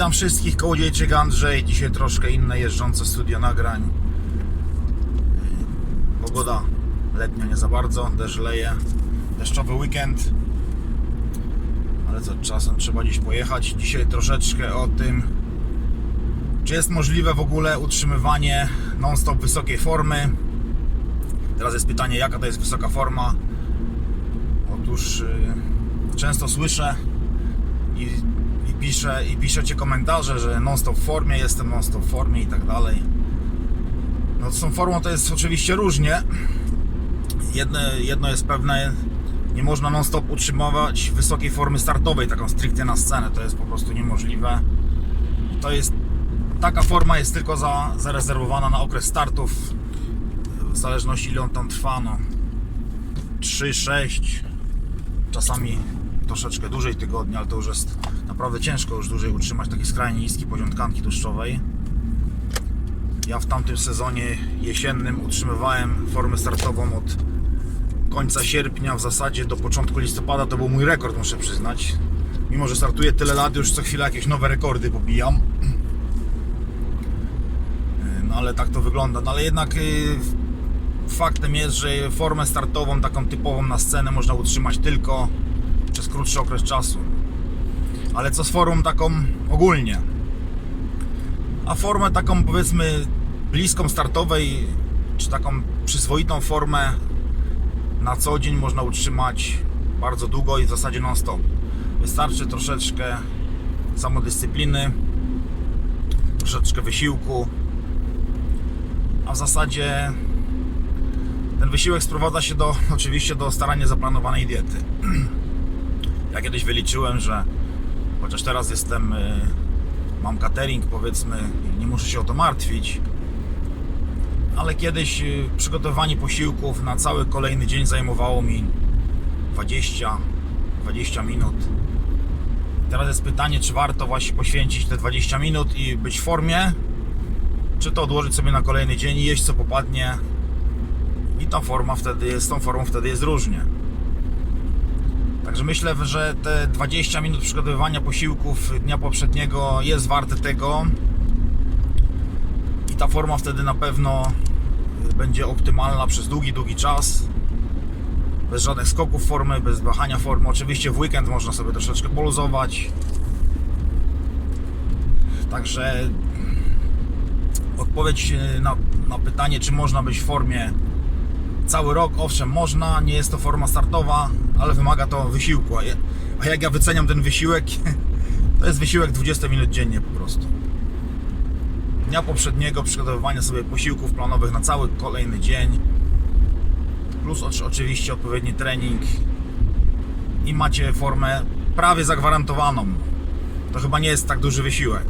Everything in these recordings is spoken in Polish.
Witam wszystkich, Kołodziejczyk Andrzej. Dzisiaj troszkę inne jeżdżące studio nagrań. Pogoda letnia nie za bardzo, deszcz leje. Deszczowy weekend. Ale co, czasem trzeba gdzieś pojechać. Dzisiaj troszeczkę o tym, czy jest możliwe w ogóle utrzymywanie non-stop wysokiej formy. Teraz jest pytanie, jaka to jest wysoka forma. Otóż yy, często słyszę i, piszę, i piszecie komentarze, że non-stop w formie, jestem non-stop w formie i tak dalej. No z tą formą to jest oczywiście różnie. Jedno, jedno jest pewne, nie można non-stop utrzymywać wysokiej formy startowej, taką stricte na scenę, to jest po prostu niemożliwe. To jest, taka forma jest tylko za, zarezerwowana na okres startów, w zależności ile on tam trwa, no 3, 6, czasami troszeczkę dłużej tygodnia, ale to już jest naprawdę ciężko już dłużej utrzymać taki skrajnie niski poziom tkanki tłuszczowej. Ja w tamtym sezonie jesiennym utrzymywałem formę startową od końca sierpnia w zasadzie do początku listopada. To był mój rekord, muszę przyznać. Mimo, że startuję tyle lat, już co chwilę jakieś nowe rekordy pobijam. No ale tak to wygląda. No ale jednak y, faktem jest, że formę startową, taką typową na scenę można utrzymać tylko przez krótszy okres czasu. Ale co z formą taką ogólnie? A formę taką powiedzmy bliską startowej, czy taką przyzwoitą formę na co dzień można utrzymać bardzo długo i w zasadzie non stop. Wystarczy troszeczkę samodyscypliny, troszeczkę wysiłku, a w zasadzie ten wysiłek sprowadza się do oczywiście do staranie zaplanowanej diety. Ja kiedyś wyliczyłem, że chociaż teraz jestem, y, mam catering powiedzmy, nie muszę się o to martwić, ale kiedyś y, przygotowanie posiłków na cały kolejny dzień zajmowało mi 20, 20 minut. Teraz jest pytanie, czy warto właśnie poświęcić te 20 minut i być w formie, czy to odłożyć sobie na kolejny dzień i jeść co popadnie. I ta forma wtedy jest, tą formą wtedy jest różnie. Także myślę, że te 20 minut przygotowywania posiłków dnia poprzedniego jest warte tego. I ta forma wtedy na pewno będzie optymalna przez długi, długi czas. Bez żadnych skoków formy, bez wahania formy. Oczywiście w weekend można sobie troszeczkę poluzować. Także odpowiedź na, na pytanie, czy można być w formie cały rok, owszem, można, nie jest to forma startowa, ale wymaga to wysiłku. A ja- A jak ja wyceniam ten wysiłek, to jest wysiłek 20 minut dziennie po prostu. Dnia poprzedniego przygotowywania sobie posiłków planowych na cały kolejny dzień, plus oczy- oczywiście odpowiedni trening i macie formę prawie zagwarantowaną. To chyba nie jest tak duży wysiłek.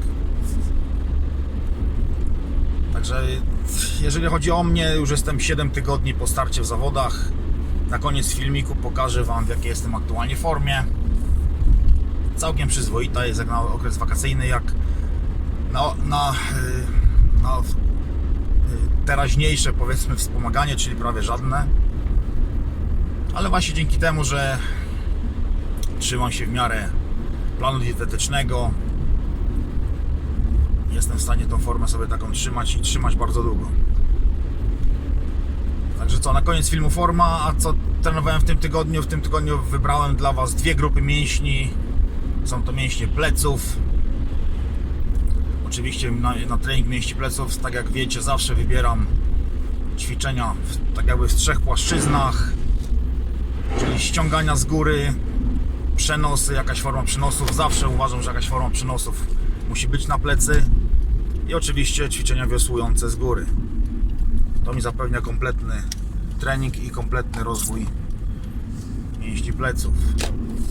Także jeżeli chodzi o mnie, już jestem 7 tygodni po starcie w zawodach. Na koniec filmiku pokażę Wam w jakiej jestem aktualnie formie. Całkiem przyzwoita jest jak na okres wakacyjny, jak na, na, y, na y, teraźniejsze powiedzmy wspomaganie, czyli prawie żadne. Ale właśnie dzięki temu, że trzymam się w miarę planu dietetycznego, jestem w stanie tą formę sobie taką trzymać i trzymać bardzo długo. Także co, na koniec filmu forma, a co trenowałem w tym tygodniu? W tym tygodniu wybrałem dla Was dwie grupy mięśni. Są to mięśnie pleców. Oczywiście na, na trening mięśni pleców, tak jak wiecie, zawsze wybieram ćwiczenia w, tak jakby w trzech płaszczyznach. Czyli ściągania z góry, przenosy, jakaś forma przenosów. Zawsze uważam, że jakaś forma przenosów musi być na plecy. I oczywiście ćwiczenia wiosłujące z góry. To mi zapewnia kompletny trening i kompletny rozwój mięśni pleców.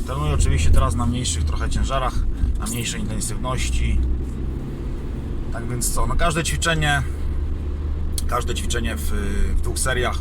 Trenuję oczywiście teraz na mniejszych trochę ciężarach, na mniejszej intensywności. Tak więc co, no każde ćwiczenie, każde ćwiczenie w, w dwóch seriach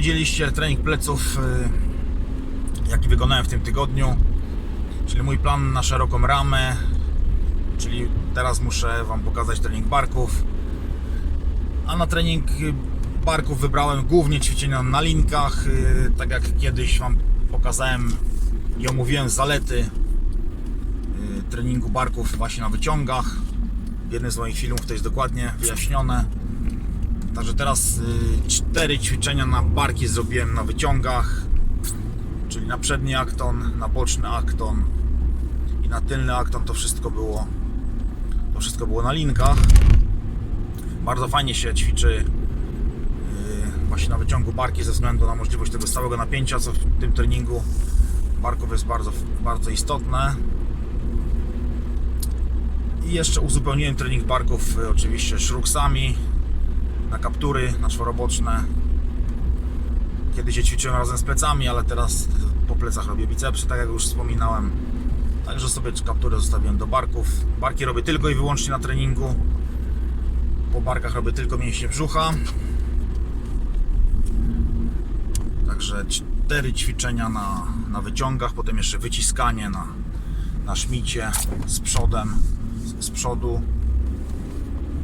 widzieliście trening pleców, y, jaki wykonałem w tym tygodniu. Czyli mój plan na szeroką ramę. Czyli teraz muszę Wam pokazać trening barków. A na trening barków wybrałem głównie ćwiczenia na linkach. y, Tak jak kiedyś Wam pokazałem i omówiłem zalety y, treningu barków właśnie na wyciągach. W jednym z moich filmów to jest dokładnie wyjaśnione. Także teraz y, cztery ćwiczenia na barki zrobiłem na wyciągach, czyli na przedni akton, na boczny akton i na tylny akton to wszystko było to wszystko było na linkach. Bardzo fajnie się ćwiczy y, właśnie na wyciągu barki ze względu na możliwość tego stałego napięcia, co w tym treningu barków jest bardzo, bardzo istotne. I jeszcze uzupełniłem trening barków y, oczywiście szruksami na kaptury, na czworoboczne. Kiedyś się ćwiczyłem razem z plecami, ale teraz po plecach robię bicepsy, tak jak już wspominałem. Także sobie kapturę zostawiłem do barków. Barki robię tylko i wyłącznie na treningu. Po barkach robię tylko mięśnie brzucha. Także cztery ćwiczenia na, na wyciągach, potem jeszcze wyciskanie na, na szmicie z przodem, z, z przodu.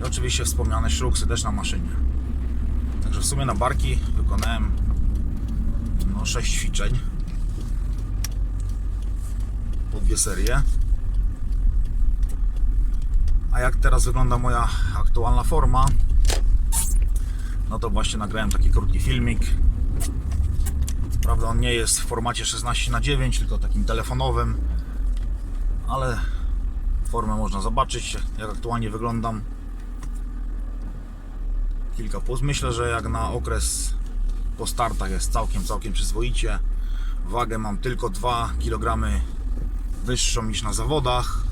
I oczywiście wspomniane szruksy też na maszynie. Także w sumie na barki wykonałem no, 6 ćwiczeń po dwie serie. A jak teraz wygląda moja aktualna forma? No to właśnie nagrałem taki krótki filmik. Prawda, on nie jest w formacie 16 na 9 tylko takim telefonowym, ale formę można zobaczyć, jak aktualnie wyglądam kilka pust. Myślę, że jak na okres po startach jest całkiem, całkiem przyzwoicie. Wagę mam tylko 2 kg wyższą niż na zawodach.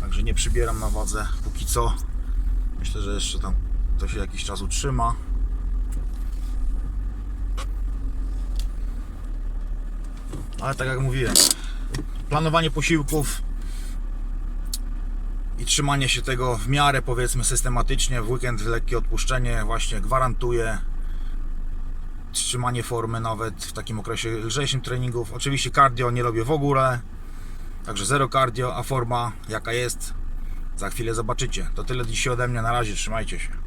Także nie przybieram na wadze póki co. Myślę, że jeszcze tam to się jakiś czas utrzyma. Ale tak jak mówiłem, planowanie posiłków i trzymanie się tego w miarę powiedzmy systematycznie, w weekend lekkie odpuszczenie właśnie gwarantuje trzymanie formy nawet w takim okresie lżejszym treningów. Oczywiście cardio nie robię w ogóle, także zero cardio, a forma jaka jest za chwilę zobaczycie. To tyle dzisiaj ode mnie, na razie, trzymajcie się.